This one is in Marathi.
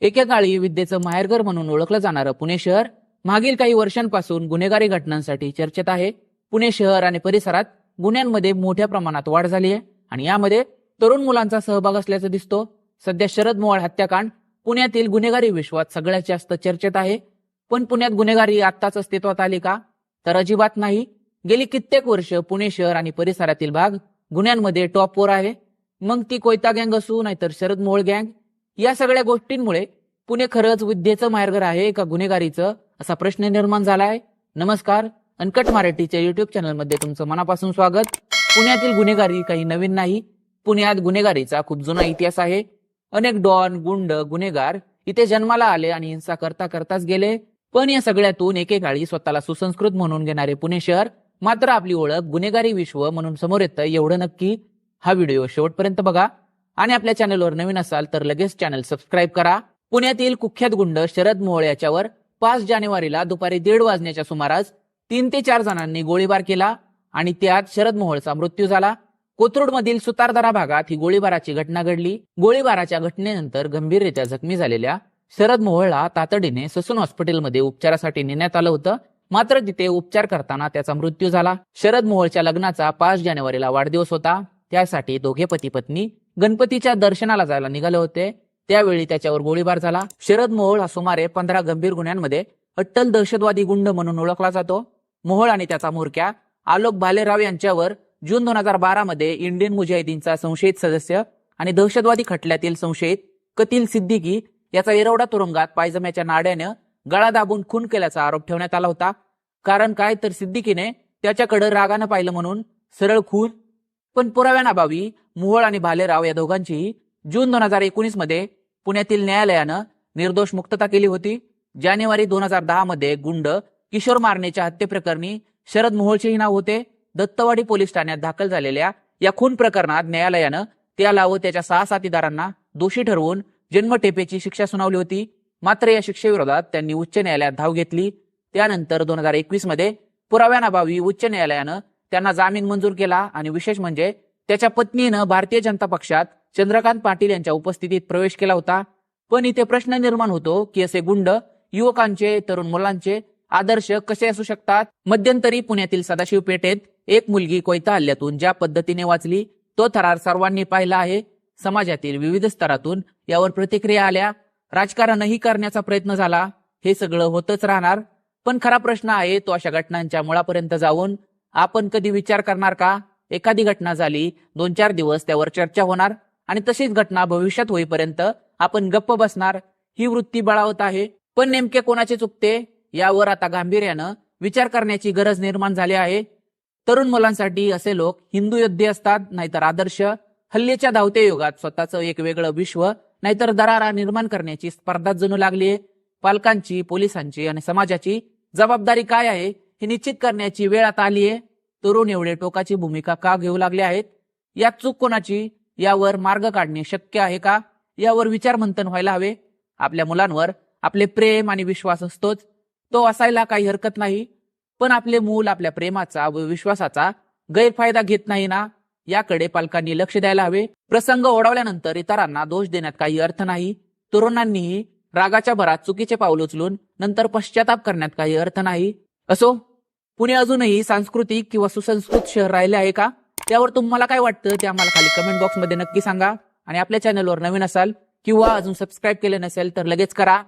एकेकाळी विद्येचं माहेरघर म्हणून ओळखलं जाणारं पुणे शहर मागील काही वर्षांपासून गुन्हेगारी घटनांसाठी चर्चेत आहे. पुणे शहर आणि परिसरात गुन्ह्यांमध्ये मोठ्या प्रमाणात वाढ झाली आहे आणि यामध्ये तरुण मुलांचा सहभाग असल्याचं दिसतो. सध्या शरद मोवाळ हत्याकांड पुण्यातील गुन्हेगारी विश्वात सगळ्यात जास्त चर्चेत आहे. पण पुण्यात गुन्हेगारी आत्ताच अस्तित्वात आली का? तर अजिबात नाही. गेली कित्येक वर्ष पुणे शहर आणि परिसरातील भाग गुन्ह्यांमध्ये टॉपवर आहे. मग ती कोयता गँग असू नाहीतर शरद मोहोळ गँग या सगळ्या गोष्टींमुळे पुणे खरंच विद्येचं माहेरघर आहे का गुन्हेगारीचं असा प्रश्न निर्माण झाला आहे नमस्कार अनकट मराठीच्या युट्यूब चॅनलमध्ये तुमचं मनापासून स्वागत. पुण्यातील गुन्हेगारी काही नवीन नाही. पुण्यात गुन्हेगारीचा खूप जुना इतिहास आहे. अनेक डॉन गुंड गुन्हेगार इथे जन्माला आले आणि हिंसा करता करताच गेले. पण या सगळ्यातून एकेकाळी स्वतःला सुसंस्कृत म्हणून घेणारे पुणे शहर मात्र आपली ओळख गुन्हेगारी विश्व म्हणून समोर येतं एवढं नक्की. हा व्हिडिओ शेवटपर्यंत बघा. आणि आपल्या चॅनलवर नवीन असाल तर लगेच चॅनल सबस्क्राईब करा. पुण्यातील कुख्यात गुंड शरद मोहोळ याच्यावर पाच जानेवारीला दुपारी दीड वाजण्याच्या सुमारास तीन ते चार जणांनी गोळीबार केला आणि त्यात शरद मोहोळचा मृत्यू झाला. कोथरूडमधील सुतारदरा भागात ही गोळीबाराची घटना घडली. गोळीबाराच्या घटनेनंतर गंभीररित्या जखमी झालेल्या शरद मोहोळला तातडीने ससून हॉस्पिटलमध्ये उपचारासाठी नेण्यात आलं होतं. मात्र तिथे उपचार करताना त्याचा मृत्यू झाला. शरद मोहोळच्या लग्नाचा पाच जानेवारीला वाढदिवस होता. त्यासाठी दोघे पती पत्नी गणपतीच्या दर्शनाला जायला निघाले होते. त्यावेळी त्याच्यावर गोळीबार झाला. शरद मोहोळ हा सुमारे पंधरा गंभीर गुन्ह्यांमध्ये अट्टल दहशतवादी गुंड म्हणून ओळखला जातो. मोहोळ आणि त्याचा म्होरक्या आलोक भालेराव यांच्यावर जून दोन हजार बारा मध्ये इंडियन मुजाहिदीनचा संशयित सदस्य आणि दहशतवादी खटल्यातील संशयित कतील सिद्दीकी याचा येरवडा तुरुंगात पायजम्याच्या नाड्यानं गळा दाबून खून केल्याचा आरोप ठेवण्यात आला होता. कारण काय तर सिद्दीकीने त्याच्याकडे रागानं पाहिलं म्हणून सरळ खून पण पुराव्यानाभावी मोहोळ आणि भालेराव या दोघांचीही जून दोन हजार एकोणीसमध्ये पुण्यातील न्यायालयानं निर्दोष मुक्तता केली होती. जानेवारी दोन हजार दहा मध्ये गुंड किशोर मारण्याच्या हत्येप्रकरणी शरद मोहोळचेही नाव होते. दत्तवाडी पोलीस ठाण्यात दाखल झालेल्या या खून प्रकरणात न्यायालयानं त्याला व त्याच्या सहा साथीदारांना दोषी ठरवून जन्मठेपेची शिक्षा सुनावली होती. मात्र या शिक्षेविरोधात त्यांनी उच्च न्यायालयात धाव घेतली. त्यानंतर दोन हजार एकवीसमध्ये पुराव्यानाभावी उच्च न्यायालयानं त्यांना जामीन मंजूर केला आणि विशेष म्हणजे त्याच्या पत्नीनं भारतीय जनता पक्षात चंद्रकांत पाटील यांच्या उपस्थितीत प्रवेश केला होता. पण इथे प्रश्न निर्माण होतो की असे गुंड युवकांचे तरुण मुलांचे आदर्श कसे असू शकतात? मध्यंतरी पुण्यातील सदाशिव पेठेत एक मुलगी कोयता हल्ल्यातून ज्या पद्धतीने वाचली तो थरार सर्वांनी पाहिला आहे. समाजातील विविध स्तरातून यावर प्रतिक्रिया आल्या. राजकारणही करण्याचा प्रयत्न झाला. हे सगळं होतच राहणार. पण खरा प्रश्न आहे तो अशा घटनांच्या मुळापर्यंत जाऊन आपण कधी विचार करणार का? एखादी घटना झाली दोन चार दिवस त्यावर चर्चा होणार आणि तशीच घटना भविष्यात होईपर्यंत आपण गप्प बसणार. ही वृत्ती बळावत आहे. पण नेमके कोणाचे चुकते? यावर आता गांभीर्यानं विचार करण्याची गरज निर्माण झाली आहे. तरुण मुलांसाठी असे लोक हिंदू योद्धे असतात नाहीतर आदर्श. हल्लीच्या धावत्या युगात स्वतःचं एक वेगळं विश्व नाहीतर दरारा निर्माण करण्याची स्पर्धा जणू लागली आहे पालकांची पोलिसांची आणि समाजाची जबाबदारी काय आहे? हे निश्चित करण्याची वेळ आता आली आहे. तरुण एवढे टोकाची भूमिका का घेऊ लागले आहेत? यात चूक कोणाची? यावर मार्ग काढणे शक्य आहे का? यावर विचार मंथन व्हायला हवे. आपल्या मुलांवर आपले प्रेम आणि विश्वास असतोच. तो असायला काही हरकत नाही. पण आपले मूल आपल्या प्रेमाचा व विश्वासाचा गैरफायदा घेत नाही ना? याकडे पालकांनी लक्ष द्यायला हवे. प्रसंग ओढवल्यानंतर इतरांना दोष देण्यात काही अर्थ नाही. तरुणांनीही रागाच्या भरात चुकीचे पाऊल उचलून नंतर पश्चाताप करण्यात काही अर्थ नाही. असो पुणे अजूनही सांस्कृतिक किंवा सुसंस्कृत शहर राहिले आहे का? त्यावर तुम्हाला काय वाटतं? ते आम्हाला खाली कमेंट बॉक्समध्ये नक्की सांगा. आणि आपल्या चॅनलवर नवीन असाल किंवा अजून सबस्क्राईब केले नसेल तर लगेच करा.